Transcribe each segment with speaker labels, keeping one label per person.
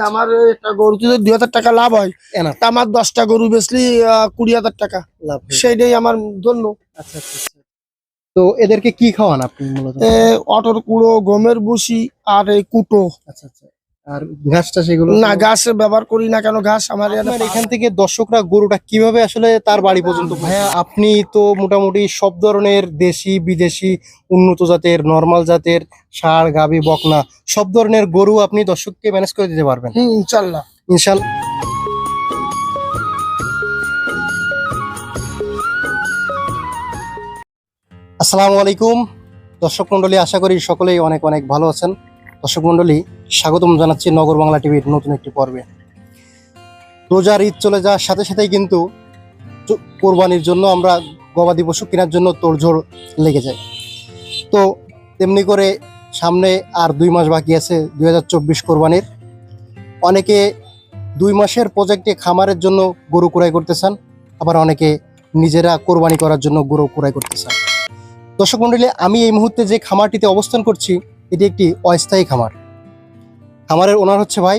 Speaker 1: আমার একটা গরু যদি দুই হাজার টাকা লাভ হয় তা আমার দশটা গরু বেচলি কুড়ি হাজার টাকা।
Speaker 2: লাভ।
Speaker 1: আমার
Speaker 2: আচ্ছা আচ্ছা আচ্ছা। তো এদেরকে কি খাওয়ান আপনি মূলত?
Speaker 1: অটোর কুড়ো গমের বসি আর এই কুটো।
Speaker 2: আচ্ছা আচ্ছা। আর ঘাসটা সেগুলো
Speaker 1: না ঘাস ব্যবহার করি না কেন? ঘাস আমার এখানে
Speaker 2: থেকে দর্শকরা গরুটা কীভাবে আসলে তার বাড়ি পর্যন্ত ভাইয়া আপনি তো মোটামুটি সব ধরনের দেশি বিদেশি উন্নত জাতের নর্মাল জাতের ষাঁড় গাভী বকনা সব ধরনের গরু আপনি দর্শককে ম্যানেজ করে দিতে পারবেন।
Speaker 1: ইনশাল্লাহ।
Speaker 2: ইনশাল্লাহ। আসসালামু আলাইকুম। দর্শক মন্ডলী আশা করি সকলেই অনেক অনেক ভালো আছেন। দর্শক মন্ডলী স্বাগতম জানাচ্ছি নগর বাংলা টিভির নতুন একটি পর্বে। রোজার ঈদ চলে যাওয়ার সাথে সাথেই কিন্তু কোরবানির জন্য আমরা গবাদি পশু কেনার জন্য তোড়জোড় লেগে যায়। তো তেমনি করে সামনে আর দুই মাস বাকি আছে দুই হাজার চব্বিশ কোরবানির। অনেকে দুই মাসের প্রজেক্টে খামারের জন্য গরু ক্রয় করতে চান, আবার অনেকে নিজেরা কোরবানি করার জন্য গরু ক্রয় করতে চান। দর্শক মন্ডলী, আমি এই মুহূর্তে যে খামারটিতে অবস্থান করছি, এটি একটি অস্থায়ী খামার। খামারের ওনার হচ্ছে ভাই।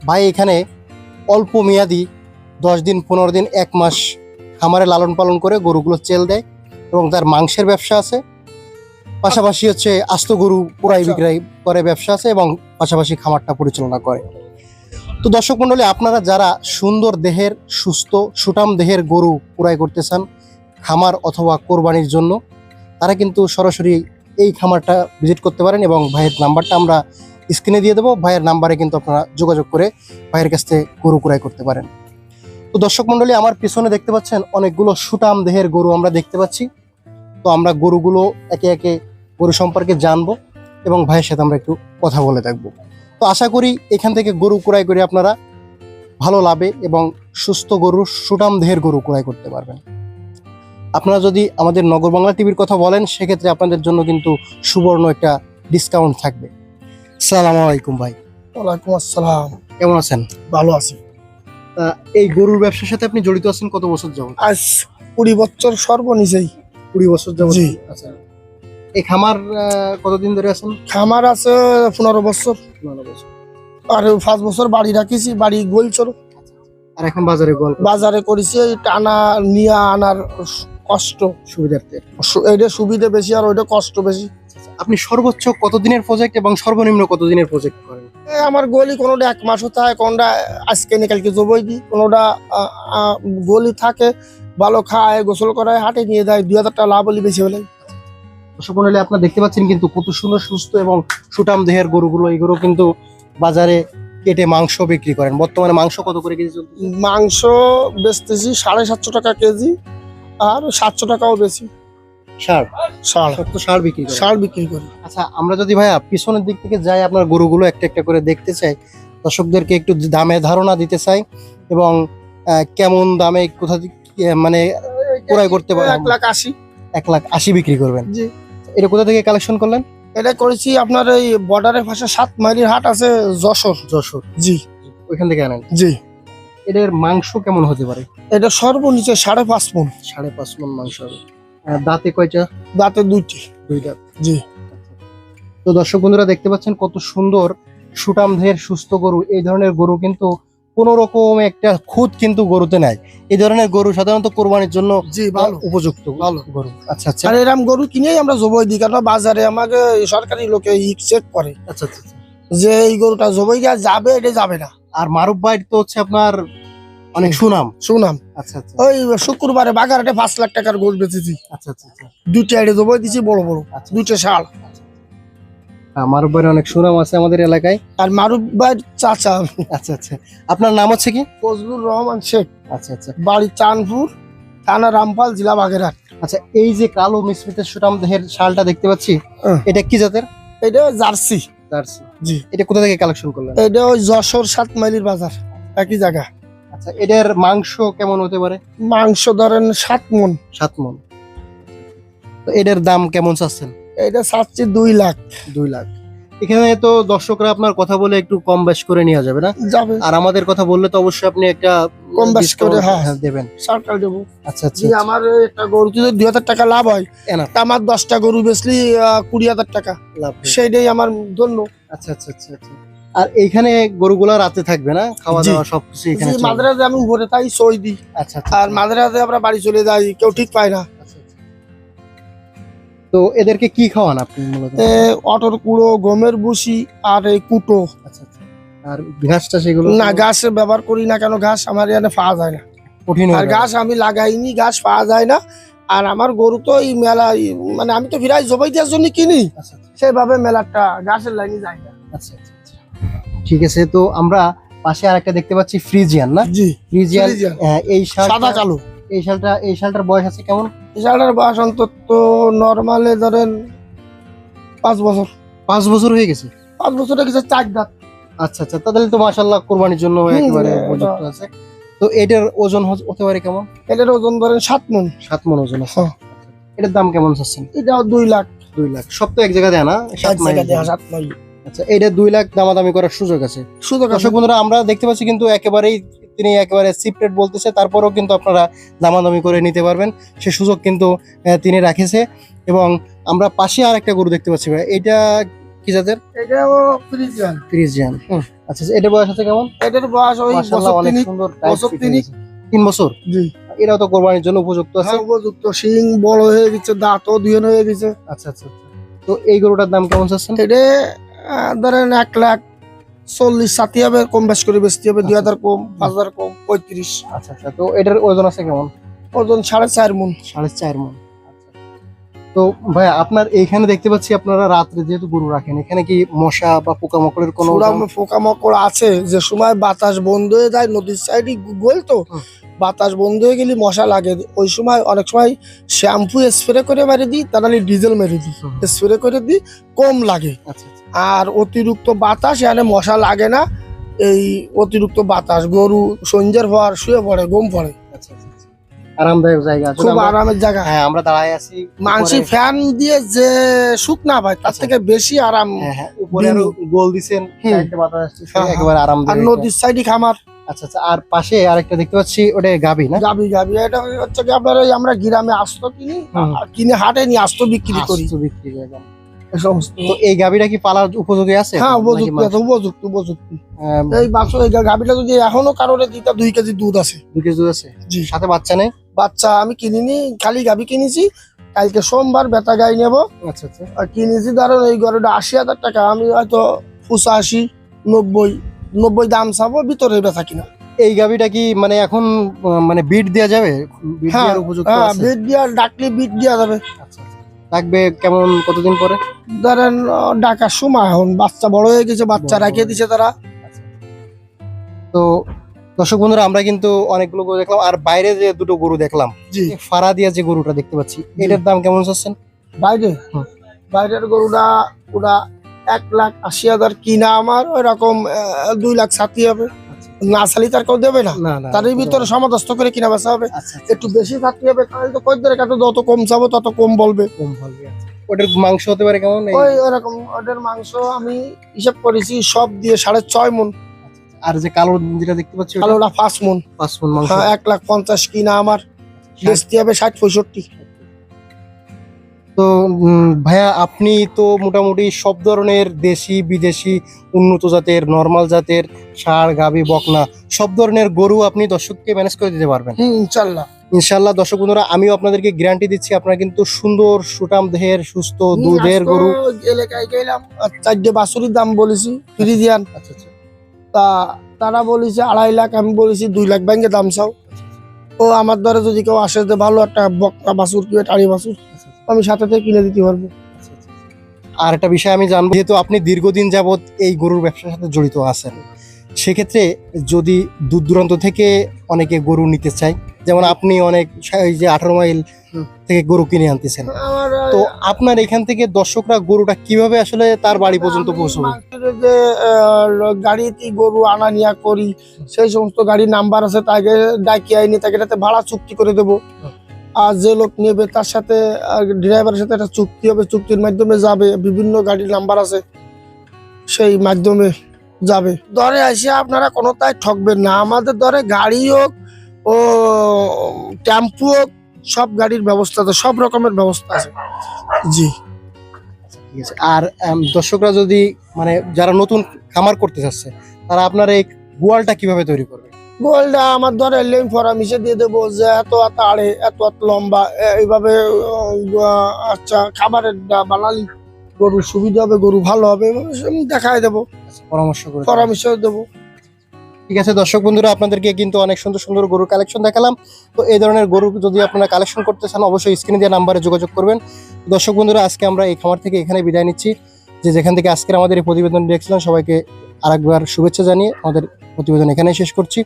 Speaker 2: ভাই এখানে অল্প মেয়াদি দশ দিন পনেরো দিন এক মাস খামারে লালন পালন করে গরুগুলো চেল দেয় এবং তার মাংসের ব্যবসা আছে। পাশাপাশি হচ্ছে আস্ত গরু পুরাই
Speaker 1: আচ্ছা।
Speaker 2: বিক্রয় করে ব্যবসা আছে এবং পাশাপাশি খামারটা পরিচালনা করে। তো দর্শক মন্ডলী আপনারা যারা সুন্দর দেহের সুস্থ সুটাম দেহের গরু পুরাই করতে চান খামার অথবা কোরবানির জন্য তারা কিন্তু সরাসরি এই খামারটা ভিজিট করতে পারেন এবং ভাইয়ের নাম্বারটা আমরা স্ক্রিনে দিয়ে দেবো। ভাইয়ের নাম্বারে কিন্তু আপনারা যোগাযোগ করে ভাইয়ের কাছ থেকে গরু ক্রয় করতে পারেন। তো দর্শক মন্ডলী, আমার পিছনে দেখতে পাচ্ছেন অনেকগুলো সুটাম দেহের গরু আমরা দেখতে পাচ্ছি। তো আমরা গরুগুলো একে একে গরু সম্পর্কে জানব এবং ভাইয়ের সাথে আমরা একটু কথা বলে থাকব তো আশা করি এখান থেকে গরু ক্রয় করে আপনারা ভালো লাভে এবং সুস্থ গরু সুটাম দেহের গরু ক্রয় করতে পারবেন। আপনারা যদি আমাদের নগর বাংলা টিভির কথা বলেন, সেক্ষেত্রে আপনাদের জন্য কিন্তু সুবর্ণ একটা ডিসকাউন্ট থাকবে। সালাম আলাইকুম ভাই।
Speaker 1: ওয়ালাইকুম আসসালাম।
Speaker 2: কেমন আছেন?
Speaker 1: ভালো আছি।
Speaker 2: এই গরুর ব্যবসার সাথে আপনি জড়িত আছেন কত বছর যাবত
Speaker 1: আজ কুড়ি বছর সর্বনিচেই
Speaker 2: কুড়ি বছর যাবত
Speaker 1: জি।
Speaker 2: আচ্ছা। এই খামার কতদিন ধরে আছেন?
Speaker 1: খামার আছে পনেরো বছর।
Speaker 2: পনেরো বছর।
Speaker 1: আর পাঁচ বছর বাড়ি রাখিছি বাড়ি গোলচর
Speaker 2: আর এখন বাজারে গল্প
Speaker 1: বাজারে করেছি টানা নিয়ে আনার কষ্ট।
Speaker 2: সুবিধার্থে।
Speaker 1: এইটা সুবিধা বেশি আর ওইটা কষ্ট বেশি।
Speaker 2: আপনি সর্বোচ্চ কতদিনের প্রজেক্ট এবং সর্বনিম্ন কতদিনের প্রজেক্ট করেন?
Speaker 1: আমার গলি কোনোটা এক মাস হতে হয় কোনোটা আজকে নে কালকে জবই দিই কোনোটা গলি থাকে ভালো খায় গোসল করায় হাটে নিয়ে যায় দুই হাজার টাকা লাভ হলে বেশি হলে।
Speaker 2: মন্ডলী আপনারা দেখতে পাচ্ছেন কিন্তু কত সুন্দর সুস্থ এবং সুটাম দেহের গরুগুলো এইগুলো কিন্তু বাজারে কেটে মাংস বিক্রি করেন। বর্তমানে মাংস কত করে কেজি চলছে
Speaker 1: মাংস বেচতেছি সাড়ে সাতশো টাকা কেজি আর সাতশো টাকাও বেশি।
Speaker 2: ষাট বিক্রি করেন
Speaker 1: ষাড় বিক্রি করি।
Speaker 2: আচ্ছা আমরা যদি ভাইয়া পিছনের দিক থেকে যাই আপনার গরুগুলো একটা একটা করে দেখতে চাই। দর্শকদেরকে একটু দামে ধারণা দিতে চাই এবং কেমন দামে কোথা মানে ক্রয় করতে পারেন
Speaker 1: এক লাখ আশি।
Speaker 2: এক লাখ আশি বিক্রি করবেন।
Speaker 1: জি।
Speaker 2: এটা কোথা থেকে কালেকশন করলেন?
Speaker 1: এটা করেছি আপনার এই বর্ডারের পাশে সাত মাইলির হাট আছে যশোর।
Speaker 2: যশোর।
Speaker 1: জি।
Speaker 2: ওইখান থেকে আনেন?
Speaker 1: জি।
Speaker 2: এদের মাংস কেমন হতে পারে?
Speaker 1: এটা সর্বনিচে সাড়ে পাঁচ মন।
Speaker 2: সাড়ে পাঁচ মন মাংস হবে। দাঁতে কয়টা?
Speaker 1: দাঁতে দুইটি।
Speaker 2: দুই দাঁত
Speaker 1: জি।
Speaker 2: তো দর্শক বন্ধুরা দেখতে পাচ্ছেন কত সুন্দর সুটাম দেহের সুস্থ গরু। এই ধরনের গরু কিন্তু কোন রকম একটা খুদ কিন্তু গরুতে নাই। এই ধরনের গরু সাধারণত কোরবানির জন্য উপযুক্ত
Speaker 1: ভালো।
Speaker 2: গরু। আচ্ছা আচ্ছা।
Speaker 1: আর এরকম গরু কিনেই আমরা জবই দিই কারণ বাজারে আমাকে সরকারি লোকে চেক করে।
Speaker 2: আচ্ছা আচ্ছা আচ্ছা।
Speaker 1: যে এই গরুটা জবই যাবে এটা যাবে না।
Speaker 2: আর মারুফ ভাই তো হচ্ছে আপনার অনেক সুনাম।
Speaker 1: শুনাম
Speaker 2: আচ্ছা আচ্ছা।
Speaker 1: ওই শুক্রবারে বাগারহাটে পাঁচ লাখ টাকার গোল বেচেছি।
Speaker 2: আচ্ছা আচ্ছা আচ্ছা।
Speaker 1: দুইটা আইডে জবই দিছি বড় বড়
Speaker 2: আচ্ছা
Speaker 1: দুইটা শাল।
Speaker 2: হ্যাঁ, মারুফ ভাইয়ের অনেক সুনাম আছে আমাদের এলাকায়।
Speaker 1: আর মারুফ চাচা।
Speaker 2: আচ্ছা আচ্ছা। আপনার নাম হচ্ছে কি?
Speaker 1: ফজলুর রহমান শেখ।
Speaker 2: আচ্ছা আচ্ছা।
Speaker 1: বাড়ি চাঁদপুর থানা রামপাল জেলা বাগেরহাট।
Speaker 2: আচ্ছা এই যে কালো মিশ্রিতের সুটাম দেহের শালটা দেখতে পাচ্ছি
Speaker 1: হ্যাঁ।
Speaker 2: এটা কি জাতের?
Speaker 1: এটা জার্সি।
Speaker 2: জার্সি।
Speaker 1: জি।
Speaker 2: এটা কোথা থেকে কালেকশন করলেন?
Speaker 1: এটা ওই যশোর সাত মাইলির বাজার একই জায়গা।
Speaker 2: আচ্ছা এটার মাংস কেমন হতে পারে?
Speaker 1: মাংস ধরেন সাত মন।
Speaker 2: সাত মন। তো এটার দাম কেমন চাচ্ছেন?
Speaker 1: এটা চাচ্ছি দুই লাখ।
Speaker 2: দুই লাখ। এখানে তো দর্শকরা আপনার কথা বলে একটু কম বেশ করে নেওয়া যাবে না?
Speaker 1: যাবে।
Speaker 2: আর আমাদের কথা বললে তো অবশ্যই আপনি একটা
Speaker 1: কম বেশ করে, হ্যাঁ।
Speaker 2: দেবেন।
Speaker 1: সরকার দেবো।
Speaker 2: আচ্ছা আচ্ছা
Speaker 1: জি আমার একটা গরু যদি দুই হাজার টাকা লাভ হয় তা আমার দশটা গরু বেচলি কুড়ি হাজার টাকা।
Speaker 2: লাভ।
Speaker 1: সেইটাই আমার ধন্য।
Speaker 2: আচ্ছা আচ্ছা আচ্ছা আচ্ছা। আর এইখানে গরুগুলা রাতে থাকবে না? খাওয়া দাওয়া সবকিছু এখানে
Speaker 1: মাদ্রাজে আমি ভোরে তাই সই দিই।
Speaker 2: আচ্ছা আচ্ছা
Speaker 1: আর মাদ্রাজে আমরা বাড়ি চলে যাই কেউ ঠিক পায় না।
Speaker 2: আচ্ছা, আচ্ছা। তো এদেরকে কি খাওয়ান আপনি মূলত?
Speaker 1: এ, অটোর কুড়ো গমের বুসি আর এই কুটো।
Speaker 2: আচ্ছা আচ্ছা। আর ঘাসটা সেগুলো
Speaker 1: না ঘাস ব্যবহার করি না কেন? ঘাস আমার এখানে পাওয়া যায় না।
Speaker 2: কঠিন
Speaker 1: আর ঘাস আমি লাগাইনি ঘাস পাওয়া যায় না। আর আমার গরু তো এই মেলা মানে আমি তো ফিরাই জবাই দেওয়ার জন্য কিনি।
Speaker 2: আচ্ছা আচ্ছা,
Speaker 1: সেভাবে মেলাটা ঘাসের লাইনে যায় না।
Speaker 2: আচ্ছা আচ্ছা আচ্ছা। ঠিক আছে তো আমরা পাশে আরেকটা দেখতে পাচ্ছি ফ্রিজিয়ান না?
Speaker 1: জি
Speaker 2: ফ্রিজিয়ান। হ্যাঁ, এই
Speaker 1: সাদা কালো।
Speaker 2: এই শালটা এই শালটার বয়স আছে কেমন?
Speaker 1: বিশালটার বয়স অন্তত নর্মালে ধরেন পাঁচ বছর।
Speaker 2: পাঁচ বছর হয়ে গেছে?
Speaker 1: পাঁচ বছরে কিছু চার দাঁত।
Speaker 2: আচ্ছা আচ্ছা তাহলে তো মাশাল্লাহ কোরবানির জন্য একেবারে উপযুক্ত আছে। তো এটার ওজন হতে পারে কেমন?
Speaker 1: এটার ওজন ধরেন সাত মন।
Speaker 2: সাত মন ওজন আছে।
Speaker 1: হ্যাঁ।
Speaker 2: এটার দাম কেমন চাচ্ছেন?
Speaker 1: এটা দুই লাখ।
Speaker 2: দুই লাখ। সব তো এক জায়গায় দেয় না সাত মাইল। আচ্ছা এটা দুই লাখ দামাদামি করার সুযোগ আছে।
Speaker 1: শুধু
Speaker 2: দর্শক বন্ধুরা আমরা দেখতে পাচ্ছি কিন্তু একেবারেই তিনি একেবারে সিপ্রেট বলতেছে তারপরেও কিন্তু আপনারা দামাদামি করে নিতে পারবেন। সে সুযোগ কিন্তু তিনি রাখেছে। এবং আমরা পাশে আর একটা গরু দেখতে পাচ্ছি ভাই এটা কি জাতের?
Speaker 1: এটাও ফ্রিজিয়ান হুম।
Speaker 2: আচ্ছা আচ্ছা, এটা বয়স আছে কেমন?
Speaker 1: এটার বয়স ওই বছর
Speaker 2: অনেক সুন্দর
Speaker 1: বছর
Speaker 2: ফিট তিন বছর?
Speaker 1: জি।
Speaker 2: এটাও তো কোরবানির জন্য উপযুক্ত আছে।
Speaker 1: হ্যাঁ, উপযুক্ত। শিং বড় হয়ে গেছে দাঁতও দুয়েন হয়ে গেছে।
Speaker 2: আচ্ছা আচ্ছা আচ্ছা। তো এই গরুটার দাম কেমন চাচ্ছেন?
Speaker 1: এটা ধরেন এক লাখ চল্লিশ ষাটি হবে কম বেশ করে বেচতে হবে দুই হাজার কম পাঁচ হাজার কম পঁয়ত্রিশ।
Speaker 2: আচ্ছা আচ্ছা। তো এটার ওজন আছে কেমন?
Speaker 1: ওজন সাড়ে চার মন।
Speaker 2: সাড়ে চার মন। তো ভাই আপনার এইখানে দেখতে পাচ্ছি আপনারা রাত্রে যেহেতু গরু রাখেন এখানে কি মশা বা পোকামাকড়ের কোনো
Speaker 1: পোকামাকড় আছে। যে সময় বাতাস বন্ধ হয়ে যায় নদীর সাইডে গোল তো বাতাস বন্ধ হয়ে গেলে মশা লাগে। ওই সময় অনেক সময় শ্যাম্পু স্প্রে করে মেরে দিই তাহলে ডিজেল মেরে দিই। স্প্রে করে দিই কম লাগে।
Speaker 2: আচ্ছা আচ্ছা।
Speaker 1: আর অতিরিক্ত বাতাস এখানে মশা লাগে না। এই অতিরিক্ত বাতাস গরু সঞ্জের পর শুয়ে পড়ে ঘুম পড়ে।
Speaker 2: আচ্ছা আচ্ছা, আচ্ছা। আরামদায়ক জায়গা
Speaker 1: খুব
Speaker 2: আমরা-
Speaker 1: আরামের জায়গা।
Speaker 2: হ্যাঁ আমরা দাঁড়ায় আছি
Speaker 1: মানসি ফ্যান দিয়ে যে সুখ না পায় তার। থেকে বেশি আরাম
Speaker 2: হ্যাঁ হ্যাঁ উপরে গোল দিছেন
Speaker 1: আর নদীর সাইডে খামার।
Speaker 2: আচ্ছা আচ্ছা আর পাশে আরেকটা দেখতে পাচ্ছি ওটা গাবি না?
Speaker 1: গাবি গাবি এটা হচ্ছে কি আপনার আমরা গ্রামে আস্ত কিনি কিনে হাটে নিয়ে আসতো বিক্রি করি।
Speaker 2: বিক্রি করে
Speaker 1: সমস্ত।
Speaker 2: এই গাবিটা কি পালার উপযোগী আছে?
Speaker 1: হ্যাঁ উপযুক্ত আছে, উপযুক্ত উপযুক্ত।
Speaker 2: আহ,
Speaker 1: এই বাক্স এই গাবিটা যদি এখনও কারোর দিতে দুই কেজি দুধ আছে।
Speaker 2: দুই কেজি দুধ আছে?
Speaker 1: জি।
Speaker 2: সাথে বাচ্চা নেই?
Speaker 1: বাচ্চা আমি কিনিনি খালি গাবি কিনেছি। কালকে সোমবার বেতা গাই নেব।
Speaker 2: আচ্ছা আচ্ছা।
Speaker 1: আর কিনেছি ধরেন এই গরুটা আশি হাজার টাকা আমি হয়তো পঁচাশি নব্বই নব্বই দাম চাবো ভিতরে বেচা কিনা।
Speaker 2: এই গাবিটা কি মানে এখন মানে বিট দেওয়া যাবে? বিট
Speaker 1: হ্যাঁ,
Speaker 2: উপযুক্ত
Speaker 1: হ্যাঁ বিট দিয়া ডাকলে বিট দেওয়া যাবে।
Speaker 2: আচ্ছা। থাকবে কেমন কতদিন পরে?
Speaker 1: ধরেন ডাকার সময় এখন। বাচ্চা বড় হয়ে গেছে বাচ্চা রাখিয়ে দিছে তারা।
Speaker 2: তো দর্শক বন্ধুরা আমরা কিন্তু অনেকগুলো গরু দেখলাম আর বাইরে যে দুটো গরু দেখলাম ফাড়া দিয়া যে গরুটা দেখতে পাচ্ছি এটার দাম কেমন চাচ্ছেন?
Speaker 1: বাইরে। বাইরের গরুটা ওরা এক লাখ আশি হাজার কিনা আমার ওই রকম দুই লাখ ষাটি হবে। না সালি তার কেউ দেবে না। তার ভিতরে সমাদস্ত করে কিনা বেচা হবে।
Speaker 2: আচ্ছা আচ্ছা,
Speaker 1: একটু বেশি থাকতে হবে তাহলে তো কাছে যত কম চাবো তত কম বলবে।
Speaker 2: কম বলবে আচ্ছা। ওটার মাংস হতে পারে কেমন?
Speaker 1: ওই ওরকম ওদের মাংস আমি হিসাব করেছি সব দিয়ে সাড়ে ছয় মন।
Speaker 2: আর যে কালো যেটা দেখতে পাচ্ছি
Speaker 1: কালোটা পাঁচ মন।
Speaker 2: পাঁচ মণ মাংস।
Speaker 1: হ্যাঁ এক লাখ পঞ্চাশ কিনা আমার। বেচতে হবে ষাট পঁয়ষট্টি।
Speaker 2: তো ভাইয়া আপনি তো মোটামুটি সব ধরনের দেশি বিদেশি উন্নত জাতের নর্মাল জাতের ষাঁড় গাভী বকনা সব ধরনের গরু আপনি দর্শককে ম্যানেজ করে দিতে পারবেন।
Speaker 1: ইনশাল্লাহ।
Speaker 2: ইনশাল্লাহ দর্শক বন্ধুরা আমিও আপনাদেরকে গ্যারান্টি দিচ্ছি আপনারা কিন্তু সুন্দর সুটাম দেহের সুস্থ দুধের গরু।
Speaker 1: এলাকায় গেলাম চারটে বাছুরির দাম বলেছি ফ্রিজিয়ান।
Speaker 2: আচ্ছা আচ্ছা।
Speaker 1: তা তারা বলেছে আড়াই লাখ আমি বলেছি দুই লাখ ব্যাংকে দাম চাও। ও আমার দ্বারা যদি কেউ আসে যে ভালো একটা বকটা বাছুর কি টাড়ি বাছুর
Speaker 2: আচ্ছা,
Speaker 1: আমি সাথে কিনে দিতে পারব
Speaker 2: আচ্ছা, আচ্ছা। আর একটা বিষয় আমি জানব যেহেতু আপনি দীর্ঘদিন যাবত এই গরুর ব্যবসার সাথে জড়িত আছেন সেক্ষেত্রে যদি দূর দূরান্ত থেকে অনেকে গরু নিতে চায় যেমন আপনি অনেক এই যে আঠারো মাইল থেকে গরু কিনে আনতেছেন তো আপনার এখান থেকে দর্শকরা গরুটা কীভাবে আসলে তার বাড়ি পর্যন্ত পৌঁছবে
Speaker 1: যে গাড়িতে গরু আনা নিয়া করি সেই সমস্ত গাড়ির নাম্বার আছে তাকে ডাকি আইনি তাকে ভাড়া চুক্তি করে দেবো। আর যে লোক নেবে তার সাথে ড্রাইভারের সাথে একটা চুক্তি হবে, চুক্তির মাধ্যমে যাবে, বিভিন্ন গাড়ির নাম্বার আছে, সেই মাধ্যমে যাবে। দরে আসে আপনারা কোনোটাই ঠকবেন না। আমাদের দরে গাড়ি হোক ও টেম্পু হোক, সব গাড়ির ব্যবস্থা আছে, সব রকমের ব্যবস্থা আছে। জি।
Speaker 2: ঠিক আছে। আর দর্শকরা যদি মানে যারা নতুন খামার করতে চাচ্ছে, তারা আপনার এই গোয়ালটা কীভাবে তৈরি করবে?
Speaker 1: গোলটা আমার ধরে লেম ফরা মিশে দিয়ে দেবো যে এত এত আড়ে এত এত লম্বা এইভাবে আচ্ছা খাবারের বানালি গরুর সুবিধা হবে গরু ভালো হবে দেখাই দেবো।
Speaker 2: পরামর্শ করে
Speaker 1: পরামর্শ দেবো।
Speaker 2: ঠিক আছে দর্শক বন্ধুরা আপনাদেরকে কিন্তু অনেক সুন্দর সুন্দর গরুর কালেকশন দেখালাম। তো এই ধরনের গরু যদি আপনারা কালেকশন করতে চান অবশ্যই স্ক্রিনে দেওয়া নাম্বারে যোগাযোগ করবেন। দর্শক বন্ধুরা আজকে আমরা এই খামার থেকে এখানে বিদায় নিচ্ছি। যে যেখান থেকে আজকের আমাদের এই প্রতিবেদন দেখছিলাম সবাইকে আরেকবার শুভেচ্ছা জানিয়ে আমাদের প্রতিবেদন এখানেই শেষ করছি।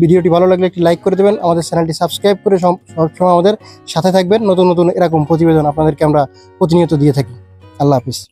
Speaker 2: ভিডিওটি ভালো লাগলে একটি লাইক করে দেবেন। আমাদের চ্যানেলটি সাবস্ক্রাইব করে সব- সবসময় আমাদের সাথে থাকবেন। নতুন নতুন এরকম প্রতিবেদন আপনাদেরকে আমরা প্রতিনিয়ত দিয়ে থাকি। আল্লাহ হাফিজ।